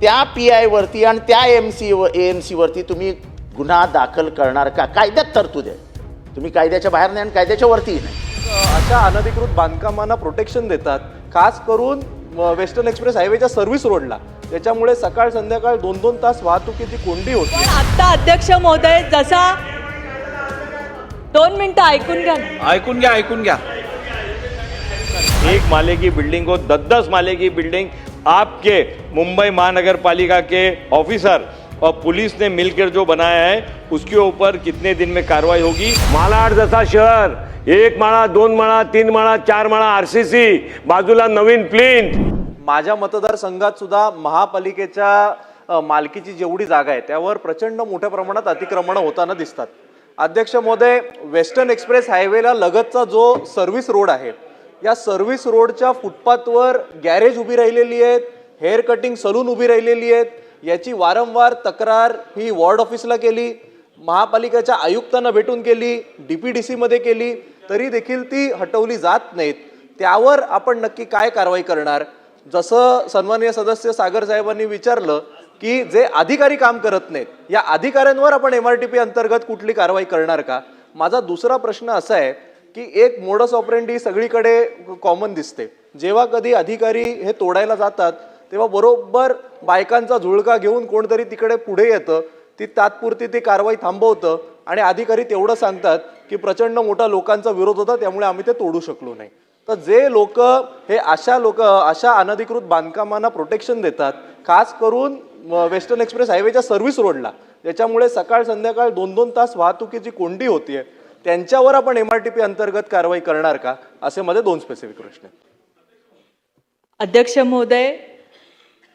त्या पी आयवरती आणि त्या एम सी ए एम सीवरती तुम्ही गुन्हा दाखल करणार का? कायद्यात तरतूद आहे. तुम्ही कायद्याच्या बाहेर नाही आणि कायद्याच्या वरतीही नाही. अशा अनधिकृत बांधकामांना प्रोटेक्शन देतात खास करून वेस्टर्न एक्सप्रेस हायवेच्या सर्व्हिस रोडला त्याच्यामुळे सकाळ संध्याकाळ दोन दोन तास वाहतुकीची कोंडी होती. आत्ता अध्यक्ष महोदय जसा दोन मिनिटं ऐकून घ्या. ऐकून घ्या ऐकून घ्या. एक माले की बिल्डिंग को दस दस माले की बिल्डिंग आपके मुंबई महानगर पालिका के ऑफिसर और पुलिस ने मिलकर जो बनाया है उसके ऊपर कितने दिन में कार्रवाई होगी? मालाड जसा शहर एक माळा दोन माळा तीन माळा चार माळा आरसीसी बाजूला नवीन प्लिंट। माझ्या मतदारसंघात सुद्धा महापालिकेच्या मालकीची जेवढी जागा आहे त्यावर प्रचंड मोठ्या प्रमाणात अतिक्रमणं होताना दिसतात. अध्यक्ष महोदय वेस्टर्न एक्सप्रेस हायवेला लगतचा जो सर्व्हिस रोड आहे या सर्व्हिस रोडच्या फुटपाथवर गॅरेज उभी राहिलेली आहेत हेअर कटिंग सलून उभी राहिलेली आहेत. याची वारंवार तक्रार ही वॉर्ड ऑफिसला केली महापालिकेच्या आयुक्तांना भेटून केली डी पी डी सीमध्ये केली तरी देखील ती हटवली जात नाहीत. त्यावर आपण नक्की काय कारवाई करणार? जसं सन्माननीय सदस्य सागर साहेबांनी विचारलं की जे अधिकारी काम करत नाहीत या अधिकाऱ्यांवर आपण एम आर टी पी अंतर्गत कुठली कारवाई करणार का? माझा दुसरा प्रश्न असा आहे की एक मोडस ऑपरेंडी सगळीकडे कॉमन दिसते. जेव्हा कधी अधिकारी हे तोडायला जातात तेव्हा बरोबर बायकांचा झुळका घेऊन कोणतरी तिकडे पुढे येतं ती तात्पुरती ती कारवाई थांबवतं आणि अधिकारी तेवढं सांगतात की प्रचंड मोठा लोकांचा विरोध होता त्यामुळे आम्ही ते तोडू शकलो नाही. तर जे लोक हे अशा लोक अशा अनधिकृत बांधकामांना प्रोटेक्शन देतात खास करून वेस्टर्न एक्सप्रेस हायवेच्या सर्व्हिस रोडला ज्याच्यामुळे सकाळ संध्याकाळ दोन दोन तास वाहतुकीची कोंडी होती आहे त्यांच्यावर आपण एम आर टी पी अंतर्गत कारवाई करणार का? असे माझे दोन स्पेसिफिक प्रश्न अध्यक्ष महोदय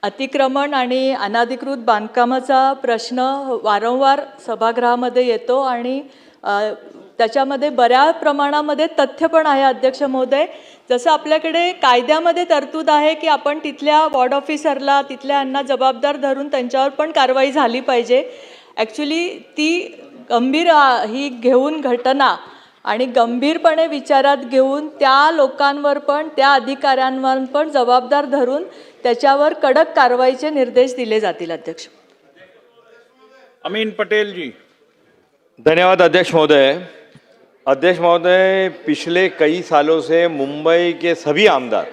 अतिक्रमण आणि अनाधिकृत बांधकामाचा प्रश्न वारंवार सभागृहामध्ये येतो आणि त्याच्यामध्ये बऱ्या प्रमाणामध्ये तथ्य पण आहे अध्यक्ष महोदय. जसं आपल्याकडे कायद्यामध्ये तरतूद आहे की आपण तिथल्या वॉर्ड ऑफिसरला तिथल्या यांना जबाबदार धरून त्यांच्यावर पण कारवाई झाली पाहिजे. ॲक्च्युली ती गंभीर ही घेऊन घटना आणि गंभीरपणे विचारात घेऊन त्या लोकांवर पण त्या अधिकाऱ्यांवर पण जबाबदार धरून त्याच्यावर कडक कारवाईचे निर्देश दिले जातील अध्यक्ष. अमीन पटेल जी. धन्यवाद अध्यक्ष महोदय. अध्यक्ष महोदय पिछले कई सालों से मुंबई के सभी आमदार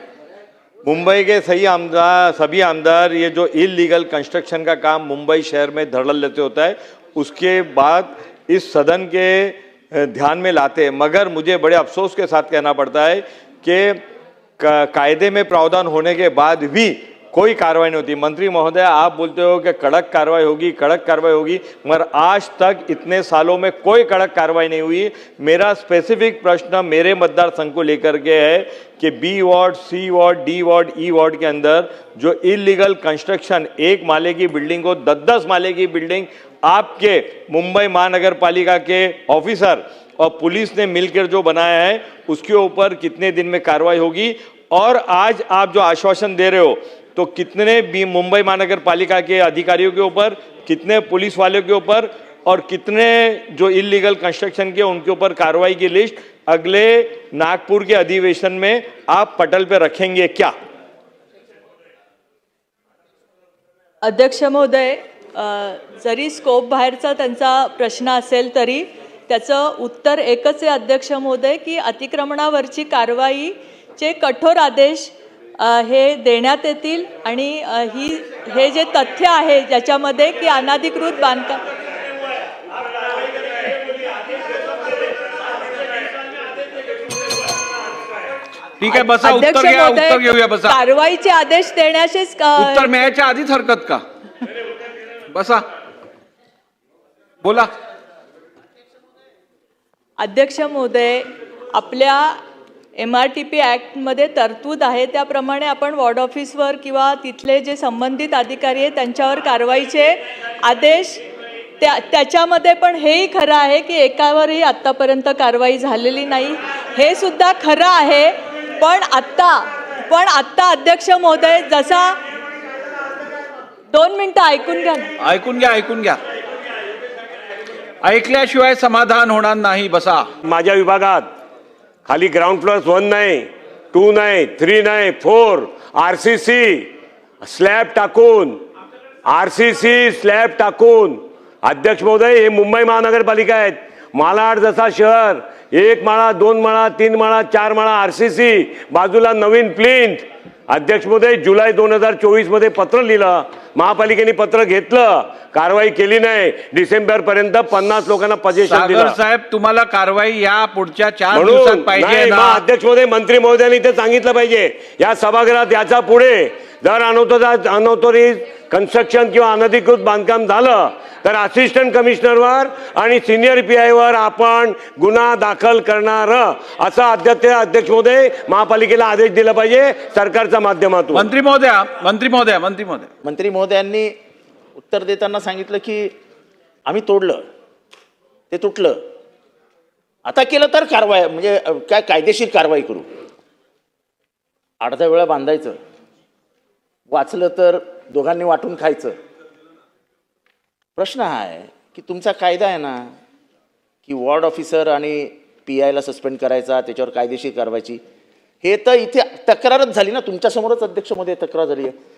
मुंबई के सही आमदार सभी आमदार ये जो इलीगल कंस्ट्रक्शन का काम मुंबई शहर में धड़ल्ले लेते होता है उसके बाद इस सदन के ध्यान में लाते। हैं मगर मुझे बड़े अफसोस के साथ कहना पड़ता है कि, कायदे में प्रावधान होने के बाद भी कोई कार्रवाई नहीं होती। मंत्री महोदय, आप बोलते हो कि कड़क कार्रवाई होगी, कड़क कार्रवाई होगी, मगर आज तक इतने सालों में कोई कड़क कार्रवाई नहीं हुई। मेरा स्पेसिफिक प्रश्न मेरे मतदार संघ को लेकर के है कि B ward C ward D ward E ward के अंदर जो इलीगल कंस्ट्रक्शन एक माले की बिल्डिंग को दस दस माले की बिल्डिंग आपके मुंबई महानगर पालिका के ऑफिसर और पुलिस ने मिलकर जो बनाया है, उसके ऊपर कितने दिन में कार्रवाई होगी? और आज आप जो आश्वासन दे रहे हो तो कितने भी मुंबई महानगर पालिका के अधिकारियों के ऊपर कितने पुलिस वालों के ऊपर और कितने जो इलीगल कंस्ट्रक्शन के उनके ऊपर कार्रवाई की लिस्ट अगले नागपुर के अधिवेशन में आप पटल पे रखेंगे क्या? अध्यक्ष महोदय जरी स्कोप बाहेरचा त्यांचा प्रश्न असेल तरी त्याचं उत्तर एकच आहे अध्यक्ष महोदय की अतिक्रमणावरची कारवाई कारवाईचे कठोर आदेश हे देण्यात येतील आणि ही हे जे तथ्य आहे ज्याच्यामध्ये की अनाधिकृत बांधकाम ठीक आहे बसा. उत्तर घ्या उत्तर घेऊया बसा. कारवाईचे आदेश देण्याचेच अ, उत्तर मिळायच्या आधीच हरकत का? बसा. बोला. अध्यक्ष महोदय आपल्या एम आर टी पी ॲक्टमध्ये तरतूद आहे. त्याप्रमाणे आपण वॉर्ड ऑफिसवर किंवा तिथले जे संबंधित अधिकारी आहेत त्यांच्यावर कारवाईचे आदेश त्या त्याच्यामध्ये पण हेही खरं आहे की एकावरही आत्तापर्यंत कारवाई झालेली नाही. हे सुद्धा खरं आहे. पण आत्ता पण आत्ता अध्यक्ष महोदय जसा दोन मिनटं ऐकून घ्या. ऐकून घ्या ऐकून घ्या. ऐकल्याशिवाय समाधान होणार नाही बसा. माझ्या विभागात खाली ग्राउंड प्लस वन नाही टू नाही थ्री नाही four R C C slab टाकून आर सी सी स्लॅब टाकून. अध्यक्ष महोदय हे मुंबई महानगरपालिका आहेत. मालाड जसा शहर एक माळा दोन माळा तीन माळा चार माळा आर सी सी बाजूला नवीन प्लिंट अध्यक्ष महोदय जुलै दोन हजार चोवीसमध्ये पत्र लिहिलं. महापालिकेने पत्र घेतलं कारवाई केली नाही. डिसेंबर पर्यंत पन्नास लोकांना पजेशन दिलं. साहेब तुम्हाला कारवाई या पुढच्या चार दिवसात पाहिजे अध्यक्ष महोदय मंत्री महोदयांनी ते सांगितलं पाहिजे. या सभागृहात याच्यापुढे जर अनौतोरित अनौतोरित कन्स्ट्रक्शन किंवा अनधिकृत बांधकाम झालं तर असिस्टंट कमिशनरवर आणि सिनियर पी आयवर आपण गुन्हा दाखल करणार. असं अध्यक्ष अध्यक्ष महोदय महापालिकेला आदेश दिला पाहिजे सरकारच्या माध्यमातून. मंत्री महोदया मंत्री महोदया मंत्री महोदय. मंत्री महोदयांनी उत्तर देताना सांगितलं की आम्ही तोडलं. ते तुटलं. आता केलं तर कारवाई म्हणजे काय कायदेशीर कारवाई करू. अर्ध्या वेळा बांधायचं. वाचलं तर दोघांनी वाटून खायचं. प्रश्न हा आहे की तुमचा कायदा आहे ना की वॉर्ड ऑफिसर आणि पी आयला सस्पेंड करायचा त्याच्यावर कायदेशीर कारवायची हे तर इथे तक्रारच झाली ना तुमच्यासमोरच अध्यक्षमध्ये तक्रार झाली आहे.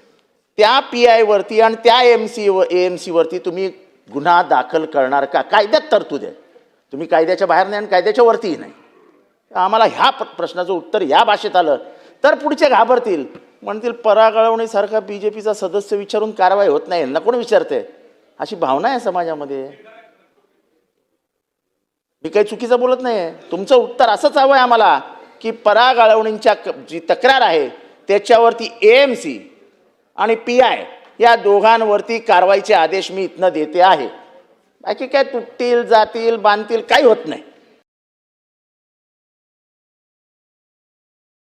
त्या पी आयवरती आणि त्या एम सी ए एम सीवरती तुम्ही गुन्हा दाखल करणार का? कायद्यात तरतूद आहे. तुम्ही कायद्याच्या बाहेर नाही आणि कायद्याच्या वरतीही नाही. आम्हाला ह्या प्रश्नाचं उत्तर या भाषेत आलं तर पुढचे घाबरतील. म्हणतील परागळवणीसारखा बी जे पीचा सदस्य विचारून कारवाई होत नाही यांना कोण विचारते अशी भावना आहे समाजामध्ये. मी काही चुकीचं बोलत नाही आहे तुमचं उत्तर असंच हवं आहे आम्हाला की परागळवणींच्या जी तक्रार आहे त्याच्यावरती ए एम सी आणि पी आय या दोघांवरती कारवाईचे आदेश मी इथनं देते आहे. बाकी काय तुटतील जातील बांधतील काही होत नाही.